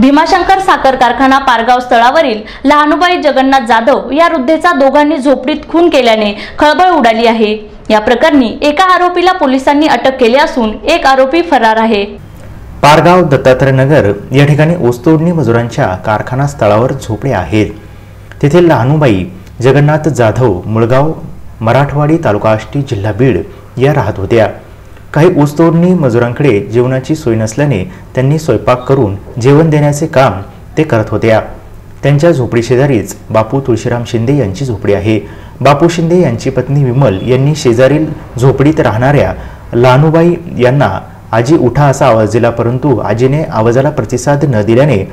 भीमाशंकर साखर कारखाना पारगाव स्थळावरील लहानुबाई जगन्नाथ जाधव या वृद्धेचा दोघांनी झोपडीत खून केल्याने खळबळ उडाली आहे. या प्रकरणी एका आरोपीला पोलिसांनी अटक केली असून एक आरोपी फरार आहे. पारगाव दत्तात्रय नगर या ठिकाणी ऊसतोडणी मजुरांच्या कारखाना स्थळावर झोपडे आहेत. तेथील लहानुबाई जगन्नाथ जाधव मुळगाव मराठवाडी तालुका आष्टी जिल्हा बीड या राहत होत्या. काही ऊसतोडणी मजुरांकडे जेवणाची सोय नसल्याने त्यांनी स्वयंपाक करून जेवण देण्याचे काम ते करत होत्या. त्यांच्या झोपडी शेजारीच बापू तुळशीराम शिंदे यांची झोपडी आहे. बापू शिंदे यांची पत्नी विमल यांनी शेजारील झोपडीत राहणाऱ्या लहानूबाई यांना आजी उठा असा आवाज दिला परंतु आजीने आवाजाला प्रतिसाद न दिल्याने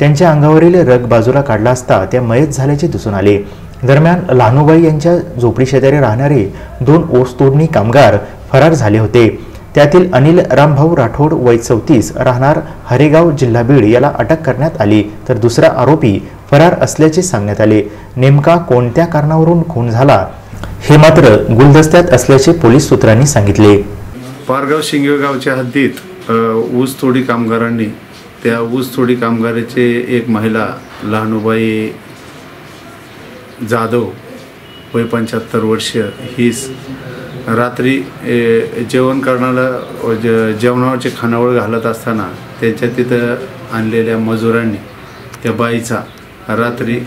त्यांच्या अंगावरील रग बाजूला काढला असता त्या मयत झाल्याचे दिसून आले. दरम्यान लहानूबाई यांच्या झोपडी शेजारी राहणारे दोन ओस तोडणी कामगार फरार झाले होते. त्यातील अनिल रामभाऊ राठोड वय चौतीस राहणार हरेगाव जिल्हा बीड याला अटक करण्यात आली. तर दुसरा आरोपी फरार असल्याचे सांगण्यात आले. नेमका कोणत्या कारणावरून खून झाला? हे मात्र गुलदस्त्यात असल्याचे पोलीस सूत्रांनी सांगितले. पारगाव शिंगेगावच्या हद्दीत ऊस तोडी कामगारांनी त्या ऊस तोडी कामगाराचे एक महिला लहानुबाई जाधव वय पंच्याहत्तर वर्ष हीच रात्री ए, जेवण करणारा जे जेवणाचे खानावळ घालत असताना त्यांच्या तिथं आणलेल्या मजुरांनी त्या बाईचा रात्री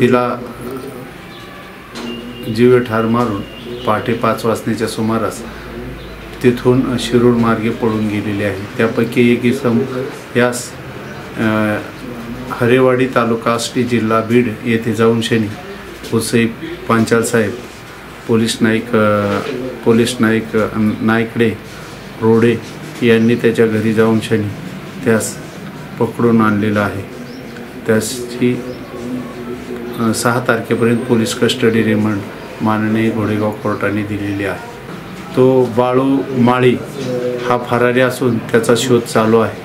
तिला जीवे ठार मारून पहाटे पाच वाजण्याच्या सुमारास तिथून शिरूर मार्गे पडून गेलेले आहे. त्यापैकी एक इसम यास हरेवाडी तालुका आष्टी जिल्हा बीड येथे जाऊन शनी हुसै पांचाल साहेब पोलीस नाईक पोलीस नाईक नायकडे रोडे यांनी त्याच्या घरी जाऊन शनी त्यास पकडून आणलेलं आहे. त्याची सहा तारखेपर्यंत पोलीस कस्टडी रिमांड माननीय घोडेगाव कोर्टाने दिलेली आहे. तो बाळू माळी हा फरारी असून त्याचा शोध चालू आहे.